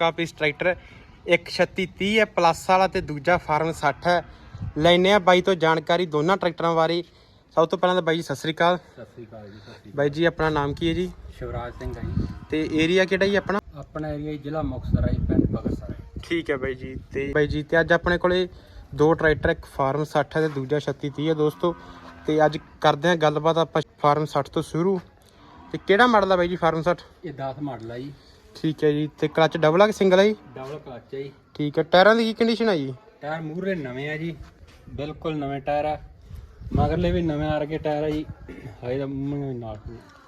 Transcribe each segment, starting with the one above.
ਪੱਕਾ piece tractor ਇੱਕ 3630 ਹੈ ਪਲੱਸ ਵਾਲਾ ਤੇ ਦੂਜਾ ਫਾਰਮ 60 ਹੈ। ਲੈਨੇ ਆ ਬਾਈ ਤੋਂ ਜਾਣਕਾਰੀ ਦੋਨਾਂ ਟਰੈਕਟਰਾਂ ਬਾਰੇ। ਸਭ ਤੋਂ ਪਹਿਲਾਂ ਤਾਂ ਬਾਈ ਜੀ ਸਤਿ ਸ੍ਰੀ ਅਕਾਲ। ਸਤਿ ਸ੍ਰੀ ਅਕਾਲ ਜੀ ਸਤਿ ਸ੍ਰੀ ਬਾਈ ਜੀ ਆਪਣਾ ਨਾਮ ਕੀ ਹੈ ਜੀ? ਅਕਾਲ ਸ਼ਿਵਰਾਜ ਸਿੰਘ ਹੈ ਜੀ। ਤੇ ਏਰੀਆ ਕਿਹੜਾ ਜੀ ਆਪਣਾ? ਆਪਣਾ ਏਰੀਆ ਜ਼ਿਲ੍ਹਾ ਮੁਕਤਸਰ ਹੈ ਜੀ, ਪਿੰਡ ਬਗਸਰ ਹੈ। ਠੀਕ ਹੈ ਬਾਈ ਜੀ ਤੇ ਬਾਈ ਜੀ ਤੇ ਅੱਜ ਆਪਣੇ ਕੋਲੇ ਦੋ ਟਰੈਕਟਰ ਇੱਕ ਫਾਰਮ 60 ਹੈ ਤੇ ਦੂਜਾ 3630 ਹੈ ਦੋਸਤੋ। ਤੇ ਅੱਜ ਕਰਦੇ ਹਾਂ ਗੱਲਬਾਤ ਆਪਾਂ ਫਾਰਮ 60 ਤੋਂ ਸ਼ੁਰੂ। ਤੇ ਕਿਹੜਾ ਮਾਡਲ ਆ ਬਾਈ ਜੀ ਫਾਰਮ 60 ਇਹ 10 ਮਾਡਲ ਹੈ ਜੀ। ਠੀਕ ਹੈ ਜੀ ਤੇ ਕਲਚ ਡਬਲ ਆ ਕਿ ਸਿੰਗਲ ਆ ਜੀ? ਡਬਲ ਕਲਚ ਹੈ ਜੀ। ਠੀਕ ਹੈ ਟਾਇਰਾਂ ਦੀ ਕੀ ਕੰਡੀਸ਼ਨ ਆ ਜੀ? ਟਾਇਰ ਮੂਹਰੇ ਨਵੇਂ ਆ ਜੀ ਬਿਲਕੁਲ ਨਵੇਂ ਟਾਇਰ ਆ। ਮਗਰਲੇ ਵੀ ਨਵੇਂ ਆ ਰਗੇ ਟਾਇਰ ਆ ਜੀ ਹਾਏ ਦਾ ਨਾਲ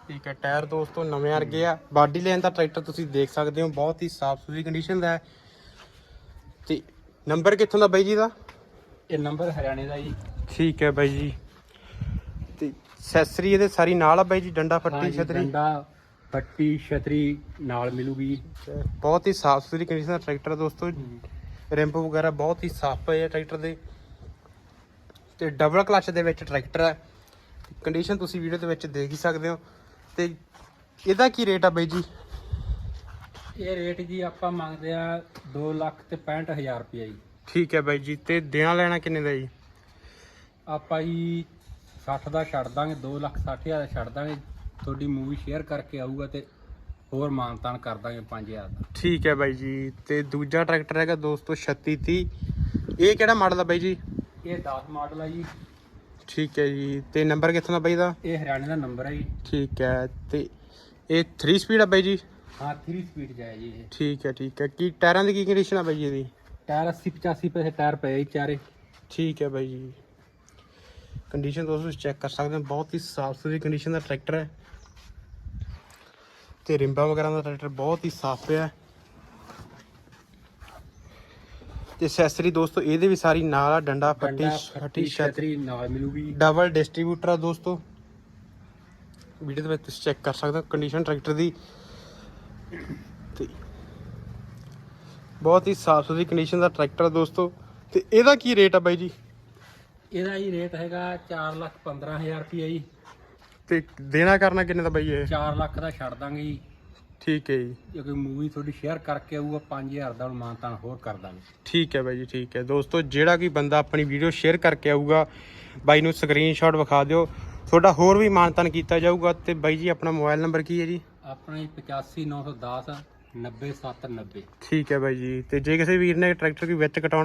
ਠੀਕ ਹੈ ਟਾਇਰ ਦੋਸਤੋ ਨਵੇਂ ਵਰਗੇ ਆ। ਬਾਡੀ ਲਾਈਨ ਦਾ ਟਰੈਕਟਰ ਤੁਸੀਂ ਦੇਖ ਸਕਦੇ ਹੋ ਬਹੁਤ ਹੀ ਸਾਫ਼ ਸੁਥਰੀ ਕੰਡੀਸ਼ਨ ਦਾ ਹੈ। ਤੇ ਨੰਬਰ ਕਿੱਥੋਂ ਦਾ ਬਾਈ ਜੀ ਦਾ? ਇਹ ਨੰਬਰ ਹਰਿਆਣੇ ਦਾ ਜੀ। ਠੀਕ ਹੈ ਬਾਈ ਜੀ। ਤੇ ਸੈਸਰੀ ਇਹਦੇ ਸਾਰੀ ਨਾਲ ਆ ਬਾਈ ਜੀ ਡੰਡਾ ਫੱਟੀ ਛਤਰੀ। ਡੰਡਾ ਫੱਟੀ ਛਤਰੀ ਨਾਲ ਮਿਲੂਗੀ। ਤੇ ਬਹੁਤ ਹੀ ਸਾਫ਼ ਸੁਥਰੀ ਕੰਡੀਸ਼ਨ ਦਾ ਟਰੈਕਟਰ ਆ ਦੋਸਤੋ। ਰਿੰਪ ਵਗੈਰਾ ਬਹੁਤ ਹੀ ਸਾਫ਼ ਪਏ ਆ ਟਰੈਕਟਰ ਦੇ। ਤੇ ਡਬਲ ਕਲਚ ਦੇ ਵਿੱਚ ਟਰੈਕਟਰ ਹੈ ਕੰਡੀਸ਼ਨ ਤੁਸੀਂ ਵੀਡੀਓ ਦੇ ਵਿੱਚ ਦੇਖ ਹੀ ਸਕਦੇ ਹੋ। ਤੇ ਇਹਦਾ ਕੀ ਰੇਟ ਆ ਬਾਈ ਜੀ? ਇਹ ਰੇਟ ਜੀ ਆਪਾਂ ਮੰਗਦੇ ਆ 2 ਲੱਖ ਤੇ 65000 ਰੁਪਏ ਜੀ। ਠੀਕ ਹੈ ਬਾਈ ਜੀ। ਤੇ ਦੇਣਾ ਲੈਣਾ ਕਿੰਨੇ ਦਾ ਜੀ? ਆਪਾਂ ਜੀ 60 ਦਾ ਛੱਡ ਦਾਂਗੇ 2 ਲੱਖ 60000 ਦਾ ਛੱਡ ਦਾਂਗੇ। ਤੁਹਾਡੀ ਮੂਵੀ ਸ਼ੇਅਰ ਕਰਕੇ ਆਊਗਾ ਤੇ ਹੋਰ ਮਾਨਤਾਨ ਕਰ ਦਾਂਗੇ 5000 ਦਾ। ਠੀਕ ਹੈ ਬਾਈ ਜੀ ਤੇ ਦੂਜਾ ਟਰੈਕਟਰ ਹੈਗਾ ਦੋਸਤੋ 3630 ਇਹ ਕਿਹੜਾ ਮਾਡਲ ਆ ਬਾਈ ਜੀ? ਇਹ 10 ਮਾਡਲ ਹੈ ਜੀ। ਠੀਕ ਹੈ ਜੀ ਤੇ ਨੰਬਰ ਕਿੱਥੋਂ ਦਾ ਬਾਈ ਦਾ? ਇਹ ਹਰਿਆਣੇ ਦਾ ਨੰਬਰ ਹੈ ਜੀ। ਠੀਕ ਹੈ ਤੇ ਇਹ 3 ਸਪੀਡ ਆ ਬਾਈ ਜੀ? ਹਾਂ 3 ਸਪੀਡ ਜਾਏ ਜੀ ਇਹ। ਠੀਕ ਹੈ ਠੀਕ ਹੈ। ਕੀ ਟਾਇਰਾਂ ਦੀ ਕੀ ਕੰਡੀਸ਼ਨ ਆ ਬਾਈ ਜੀ ਇਹਦੀ? ਟਾਇਰ 80 85 ਪੈਸੇ ਟਾਇਰ ਪਏ ਜੀ ਚਾਰੇ। ਠੀਕ ਹੈ ਬਾਈ ਜੀ। ਕੰਡੀਸ਼ਨ ਦੋਸਤੋ ਚੈੱਕ ਕਰ ਸਕਦੇ ਹੋ ਬਹੁਤ ਹੀ ਸਾਫ਼ ਸੁਥਰੀ ਕੰਡੀਸ਼ਨ ਦਾ ਟਰੈਕਟਰ ਹੈ। ਤੇ ਰਿੰਬਾਂ ਵਗੈਰਾ ਦਾ ਟਰੈਕਟਰ ਬਹੁਤ ਹੀ ਸਾਫ਼ ਪਿਆ ਹੈ। ਤੇ ਐਕਸੈਸਰੀ ਦੋਸਤੋ ਇਹਦੇ ਵੀ ਸਾਰੀ ਨਾਲ ਆ ਡੰਡਾ ਫੱਟੀ ਡੰਡਾ, ਫੱਟੀ ਛਤਰੀ ਨਾਲ ਮਿਲੂਗੀ। ਡਬਲ ਡਿਸਟ੍ਰੀਬਿਊਟਰ ਆ ਦੋਸਤੋ। ਵੀਡੀਓ ਦੇ ਵਿੱਚ ਤੁਸੀਂ ਚੈੱਕ ਕਰ ਸਕਦੇ ਹੋ ਕੰਡੀਸ਼ਨ ਟਰੈਕਟਰ ਦੀ। ਤੇ ਬਹੁਤ ਹੀ ਸਾਫ਼ ਸੁਥਰੀ ਕੰਡੀਸ਼ਨ ਦਾ ਟਰੈਕਟਰ ਆ ਦੋਸਤੋ। ਤੇ ਇਹਦਾ ਕੀ ਰੇਟ ਆ ਬਾਈ ਜੀ? ਇਹਦਾ ਜੀ ਰੇਟ ਹੈਗਾ 4 ਲੱਖ 15000 ਰੁਪਏ ਜੀ। ਤੇ ਦੇਣਾ ਕਰਨਾ ਕਿੰਨੇ ਦਾ ਬਾਈ ਇਹ? 4 ਲੱਖ ਦਾ ਛੱਡ ਦਾਂਗੇ ਜੀ। ਠੀਕ ਹੈ ਜੀ। ਜੇ ਕੋਈ ਮੂਵੀ ਤੁਹਾਡੀ ਸ਼ੇਅਰ ਕਰਕੇ ਆਊਗਾ 5000 ਦਾ ਮਾਨਤਾਨ ਹੋਰ ਕਰ ਦਾਂਗੇ। ਠੀਕ ਹੈ ਬਾਈ ਜੀ ਠੀਕ ਹੈ। ਦੋਸਤੋ ਜਿਹੜਾ ਕੋਈ ਬੰਦਾ ਆਪਣੀ ਵੀਡੀਓ ਸ਼ੇਅਰ ਕਰਕੇ ਆਊਗਾ ਬਾਈ ਨੂੰ ਸਕਰੀਨਸ਼ਾਟ ਵਿਖਾ ਦਿਓ। ਤੁਹਾਡਾ ਹੋਰ ਵੀ ਮਾਨਤਨ ਕੀਤਾ ਜਾਊਗਾ ਤੇ ਬਾਈ ਜੀ ਆਪਣਾ ਮੋਬਾਈਲ ਨੰਬਰ ਕੀ ਹੈ ਜੀ? ਆਪਣਾ ਜੀ 85910 90790 ਠੀਕ ਹੈ ਬਾਈ ਜੀ। ਤੇ ਜੇ ਕਿਸੇ ਵੀਰ ਨੇ ਟਰੈਕਟਰ ਕੋਈ ਵਿੱਚ ਕਟਾਉਣਾ